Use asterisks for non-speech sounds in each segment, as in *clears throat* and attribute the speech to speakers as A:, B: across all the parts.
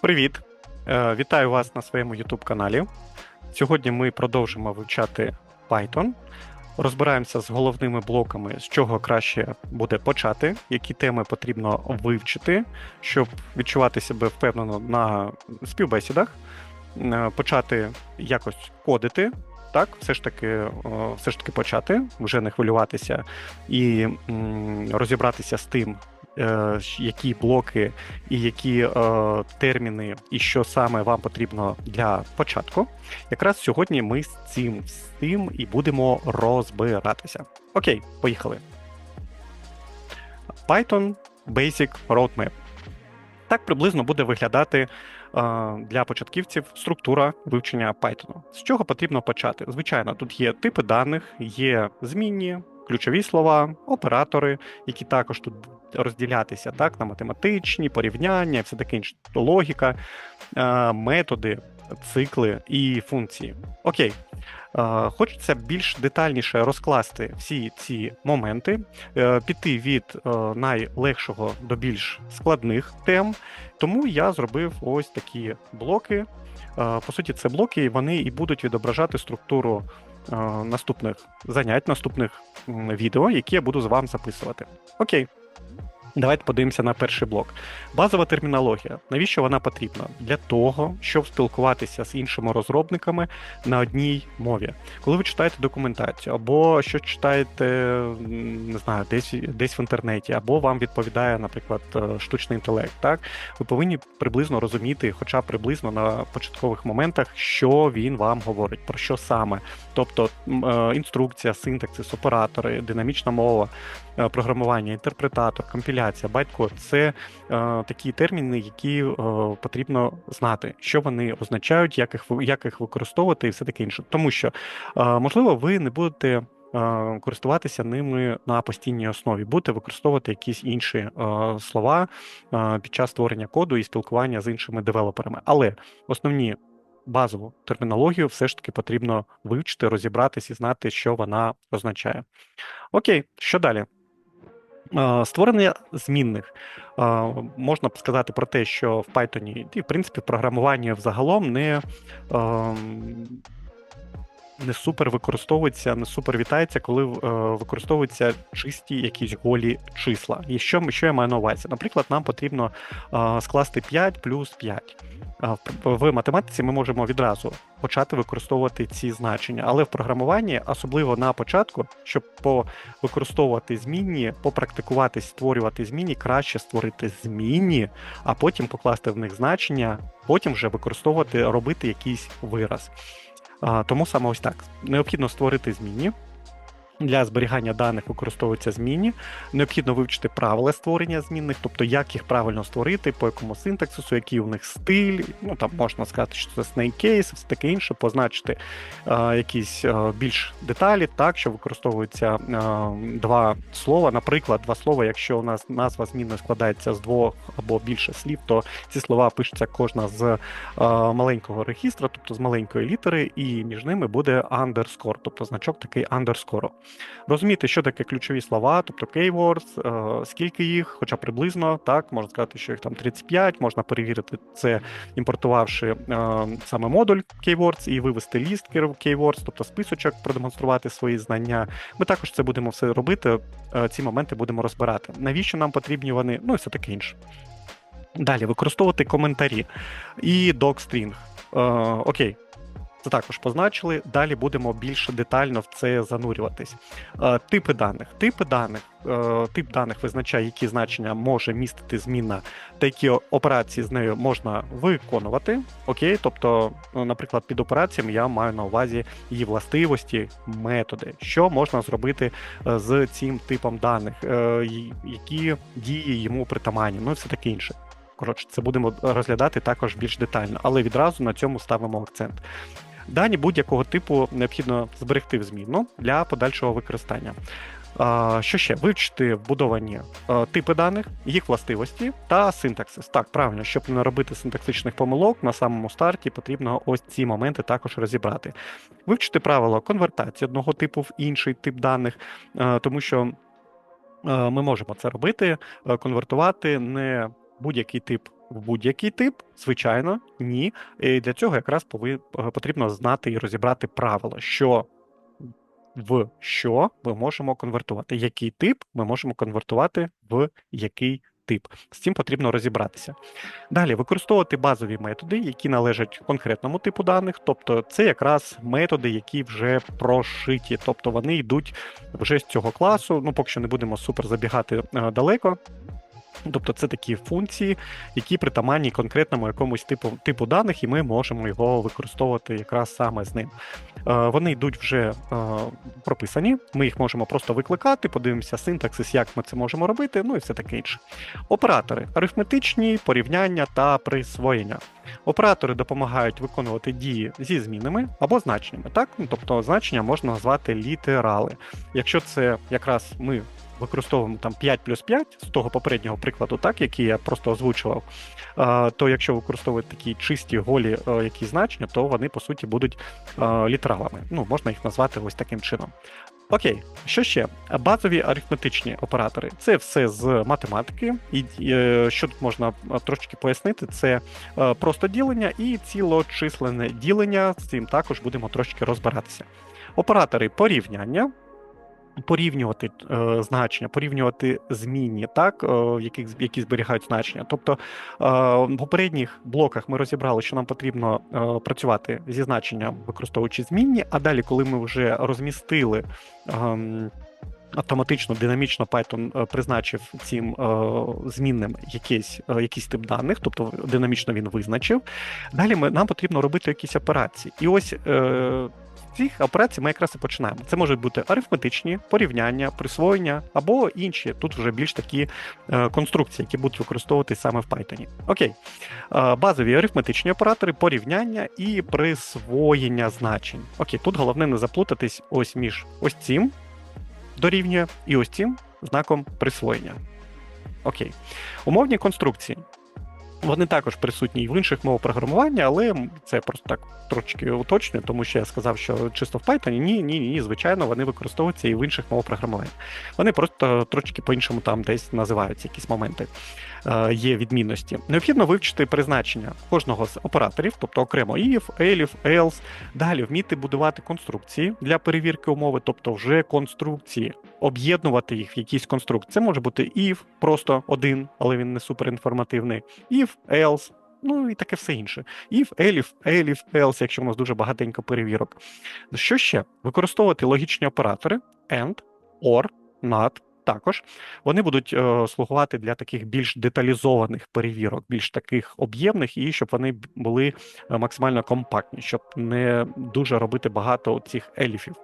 A: Привіт! Е, Вітаю вас на своєму YouTube каналі. Сьогодні ми продовжимо вивчати Python. Розбираємося з головними блоками, з чого краще буде почати, які теми потрібно вивчити, щоб відчувати себе впевнено на співбесідах, Е, почати якось кодити. Так, все ж таки, все ж таки почати, вже не хвилюватися і розібратися з тим, які блоки і які е, терміни, і що саме вам потрібно для початку. Якраз сьогодні ми з цим з цим і будемо розбиратися. Окей, поїхали. Python Basic Roadmap. Так приблизно буде виглядати е, для початківців структура вивчення Python. З чого потрібно почати? Звичайно, тут є типи даних, є змінні, ключові слова, оператори, які також тут розділятися так, на математичні, порівняння, все таке інше, логіка, е, методи, цикли і функції. Окей. Е, Хочеться більш детальніше розкласти всі ці моменти, е, піти від найлегшого до більш складних тем. Тому я зробив ось такі блоки. По суті, це блоки, вони і будуть відображати структуру наступних занять, наступних відео, які я буду з вами записувати. Окей. Давайте подивимося на перший блок. Базова термінологія. Навіщо вона потрібна? Для того, щоб спілкуватися з іншими розробниками на одній мові. Коли ви читаєте документацію, або що читаєте, не знаю, десь десь в інтернеті, або вам відповідає, наприклад, е, штучний інтелект, так ви повинні приблизно розуміти, хоча приблизно на початкових моментах, що він вам говорить, про що саме. Тобто е, інструкція, синтаксис, оператори, динамічна мова, програмування, інтерпретатор, компіляція, байткод це е, такі терміни, які е, потрібно знати, що вони означають, як їх як їх використовувати, і все таке інше. Тому що е, можливо ви не будете. е, Користуватися ними на постійній основі, будете використовувати якісь інші е, слова е, під час створення коду і спілкування з іншими девелоперами. Але основні базову термінологію все ж таки потрібно вивчити, розібратись і знати, що вона означає. Окей, що далі? Створення змінних. Можна сказати про те, що в Python і, в принципі, в програмуванні взагалом не, ем, не супер використовується, не супер вітається, коли е, використовуються чисті якісь голі числа. І що, що я маю на увазі? Наприклад, нам потрібно е, скласти 5 плюс 5. А в, математиці ми можемо відразу почати використовувати ці значення, але в програмуванні, особливо на початку, щоб використовувати змінні, попрактикуватись, створювати змінні, краще створити змінні, а потім покласти в них значення, потім вже використовувати, робити якийсь вираз. Тому саме ось так. Необхідно створити змінні. Для зберігання даних використовуються змінні. Необхідно вивчити правила створення змінних, тобто як їх правильно створити, по якому синтаксису, який у них стиль. Ну там можна сказати, що це snake case, все таке інше, позначити е, якісь е, більш деталі, так що використовуються е, два слова. Наприклад, два слова, якщо у нас назва змінної складається з двох або більше слів, то ці слова пишуться кожна з е, маленького регістра, тобто з маленької літери, і між ними буде underscore, тобто значок такий underscore. Розуміти, що таке ключові слова, тобто keywords, е, скільки їх, хоча приблизно, так, можна сказати, що їх там 35, можна перевірити це, імпортувавши е, саме модуль keywords і вивести ліст keywords, тобто списочок, продемонструвати свої знання. Ми також це будемо все робити, е, ці моменти будемо розбирати. Навіщо нам потрібні вони, ну і все таке інше. Далі використовувати коментарі і. Е, окей, це також позначили. Далі будемо більш детально в це занурюватись. Е, Типи даних. Типи даних. е, Тип даних визначає, які значення може містити зміна, та які операції з нею можна виконувати. Окей, тобто, ну, наприклад, під операціями я маю на увазі її властивості, методи, що можна зробити е, з цим типом даних, е, які дії йому притаманні, ну і все таке інше. Коротше, це будемо розглядати також більш детально, але відразу на цьому ставимо акцент. Дані будь-якого типу необхідно зберегти в змінну для подальшого використання. Що ще? Вивчити вбудовані е, типи даних, їх властивості та синтаксис. Так, правильно, щоб не робити синтаксичних помилок на самому старті, потрібно ось ці моменти також розібрати. Вивчити правила конвертації одного типу в інший тип даних, е, тому що е, ми можемо це робити, конвертувати не будь-який тип в будь-який тип? Звичайно, ні. І для цього якраз пови- е, потрібно знати і розібрати правила, що в що ми можемо конвертувати, який тип ми можемо конвертувати в який тип. З цим потрібно розібратися. Далі використовувати базові методи, які належать конкретному типу даних, тобто це якраз методи, які вже прошиті, тобто вони йдуть вже з цього класу. Ну, поки що не будемо супер забігати е, далеко. Тобто це такі функції, які притаманні конкретному якомусь типу типу даних, і ми можемо його використовувати якраз саме з ним. Е, Вони йдуть вже е, прописані, ми їх можемо просто викликати, подивимося синтаксис, як ми це можемо робити, ну і все таке інше. Оператори арифметичні, порівняння та присвоєння. Оператори допомагають виконувати дії зі змінами або значеннями. Так? Ну, тобто значення можна назвати літерали. Якщо це якраз ми використовуємо там 5 плюс 5 з того попереднього прикладу, так, який я просто озвучував, то якщо використовувати такі чисті голі які значення, то вони по суті будуть а, літералами. Ну, можна їх назвати ось таким чином. Окей, що ще? Базові арифметичні оператори це все з математики, і е, що тут можна е, трошки пояснити, це е, просто ділення і цілочисленне ділення. З цим також будемо трошки розбиратися. Оператори порівняння. Порівнювати е, значення, порівнювати змінні, так, е, які, які зберігають значення. Тобто е, в попередніх блоках ми розібрали, що нам потрібно е, працювати зі значенням, використовуючи змінні, а далі, коли ми вже розмістили. Е, Автоматично, динамічно Python призначив цим е, змінним якийсь, е, якийсь тип даних, тобто динамічно він визначив. Далі ми, нам потрібно робити якісь операції. І ось е, з цих операцій ми якраз і починаємо. Це можуть бути арифметичні, порівняння, присвоєння або інші. Тут вже більш такі е, конструкції, які будуть використовуватись саме в Python. Окей. Е, базові арифметичні оператори, порівняння і присвоєння значень. Окей, тут головне не заплутатись ось між ось цим дорівнює і ось цим знаком присвоєння. Окей. Умовні конструкції. Вони також присутні і в інших мовах програмування, але це просто так трошки уточнюю, тому що я сказав, що чисто в Python ні, ні, ні, звичайно, вони використовуються і в інших мовах програмування. Вони просто трошки по-іншому там десь називаються якісь моменти. Е, є відмінності. Необхідно вивчити призначення кожного з операторів, тобто окремо if, elif, else. Далі вміти будувати конструкції для перевірки умови, тобто вже конструкції, об'єднувати їх в якісь конструкції. Це може бути if, просто один, але він не суперінформативний, if, else. Ну і таке все інше. If, elif, elif, else, якщо у нас дуже багатенько перевірок. Що ще? Використовувати логічні оператори and, or, not, також вони будуть е, слугувати для таких більш деталізованих перевірок, більш таких об'ємних, і щоб вони були е, максимально компактні, щоб не дуже робити багато цих еліфів.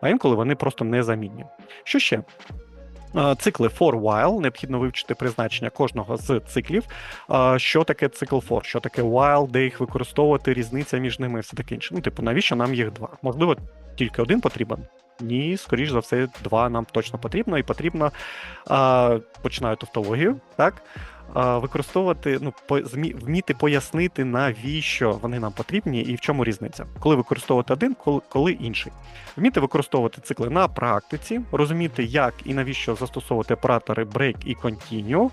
A: А інколи вони просто незамінні. Що ще? Цикли for while, необхідно вивчити призначення кожного з циклів. Що таке цикл for, що таке while, де їх використовувати, різниця між ними і все таке інше. Ну, типу, навіщо нам їх два? Можливо, тільки один потрібен. Ні, скоріш за все, два нам точно потрібно, і потрібно починаю тавтологію, так? Використовувати, ну, по, вміти пояснити, навіщо вони нам потрібні і в чому різниця. Коли використовувати один, коли, коли інший. Вміти використовувати цикли на практиці, розуміти, як і навіщо застосовувати оператори break і continue.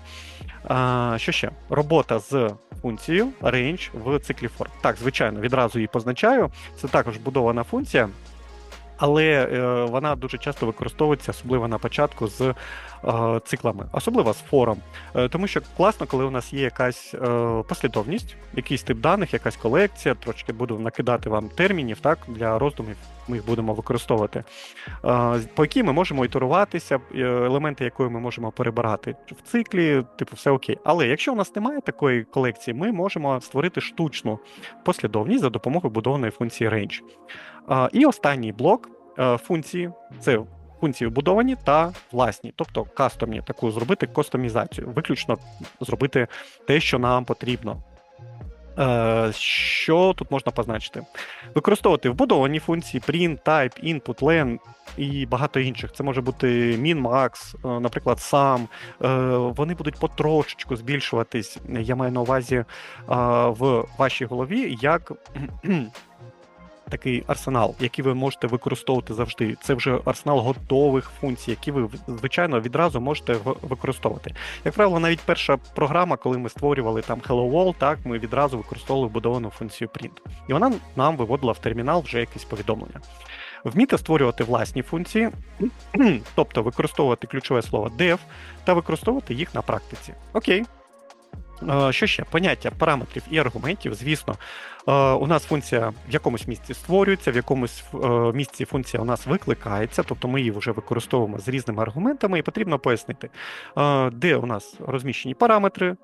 A: А, Що ще? Робота з функцією range в циклі for. Так, звичайно, відразу її позначаю. Це також будована функція але е, вона дуже часто використовується, особливо на початку з е, циклами, особливо з фором. Е, тому що класно, коли у нас є якась послідовність, якийсь тип даних, якась колекція, трошки буду накидати вам термінів так, для роздумів. Ми їх будемо використовувати, по якій ми можемо ітеруватися, елементи якої ми можемо перебирати в циклі, типу, все окей. Але якщо у нас немає такої колекції, ми можемо створити штучну послідовність за допомогою будованої функції range. І останній блок функції це функції вбудовані та власні, тобто кастомні, таку зробити кастомізацію, виключно зробити те, що нам потрібно. Е, що тут можна позначити? Використовувати вбудовані функції, print, type, input, len і багато інших. Це може бути min, max, е, наприклад, sum. Вони будуть потрошечку збільшуватись. Я маю на увазі в вашій голові як такий арсенал, який ви можете використовувати завжди. Це вже арсенал готових функцій, які ви звичайно відразу можете використовувати. Як правило, навіть перша програма, коли ми створювали там Hello World, так ми відразу використовували вбудовану функцію print. І вона нам виводила в термінал вже якесь повідомлення. Вміти створювати власні функції, *clears throat* тобто використовувати ключове слово dev та використовувати їх на практиці. Окей. Е, Що ще? Поняття параметрів і аргументів. Звісно, е, у нас функція в якомусь місці створюється, в якомусь е, місці функція у нас викликається, тобто ми її вже використовуємо з різними аргументами, і потрібно пояснити, де у нас розміщені параметри,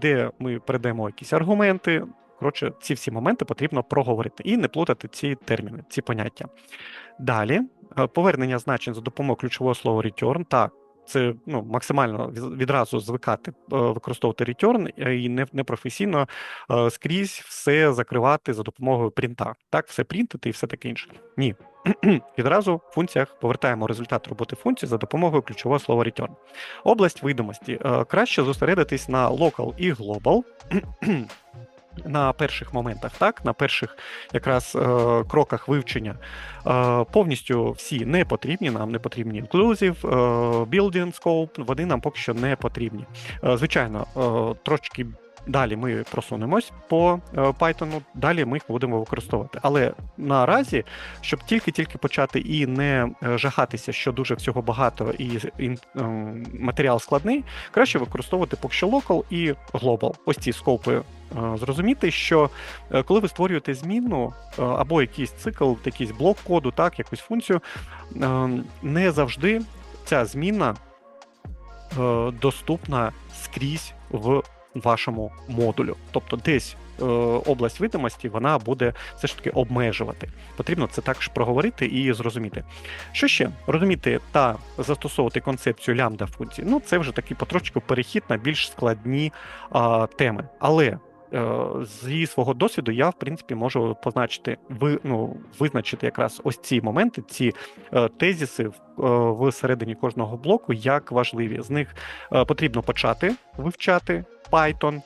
A: де ми передаємо якісь аргументи. Коротше, ці всі моменти потрібно проговорити і не плутати ці терміни, ці поняття. Далі, повернення значень за допомогою ключового слова return. Так, це ну, максимально відразу звикати е, використовувати return і не, непрофесійно е, скрізь все закривати за допомогою принта. Так, все принтити і все таке інше. Ні. *clears throat* Відразу в функціях повертаємо результат роботи функції за допомогою ключового слова return. Область видимості. Е, Краще зосередитись на local і global. *clears throat* На перших моментах, так, на перших якраз е, кроках вивчення Е, повністю всі не потрібні. Нам не потрібні inclusive, е, building scope, вони нам поки що не потрібні. Е, Звичайно, е, трошки далі ми просунемось по е, Python, далі ми їх будемо використовувати. Але наразі, щоб тільки-тільки почати і не е, жахатися, що дуже всього багато і е, матеріал складний, краще використовувати поки що local і global. Ось ці скопи. Зрозуміти, що коли ви створюєте змінну е, або якийсь цикл, якийсь блок коду, так, якусь функцію, не завжди ця зміна доступна скрізь в вашому модулю. Тобто десь е, область видимості вона буде все ж таки обмежувати. Потрібно це також проговорити і зрозуміти. Що ще? Розуміти та застосовувати концепцію лямбда функції. Ну, це вже такий потрошку перехід на більш складні а, теми. Але е, зі свого досвіду я, в принципі, можу позначити, ви, ну, визначити якраз ось ці моменти, ці е, тезіси в, е, всередині кожного блоку, як важливі. З них е, потрібно почати вивчати Python,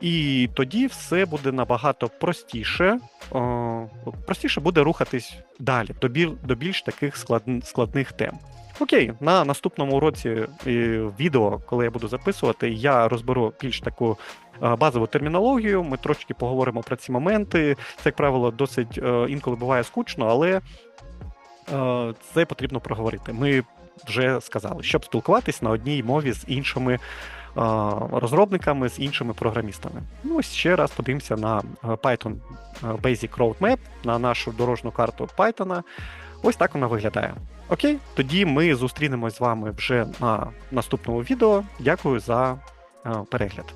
A: і тоді все буде набагато простіше. е, Простіше буде рухатись далі до, біль, до більш таких склад, складних тем. Окей, на наступному уроці е, відео, коли я буду записувати, я розберу більш таку е, базову термінологію. Ми трошки поговоримо про ці моменти. Це, як правило, досить інколи буває скучно, але це потрібно проговорити. Ми вже сказали, щоб спілкуватись на одній мові з іншими розробниками, з іншими програмістами. Ну, ось ще раз подивимося на е, Python е, Basic Roadmap, на нашу дорожню карту Python. Ось так вона виглядає. Окей, тоді ми зустрінемось з вами вже на наступному відео. Дякую за е, перегляд.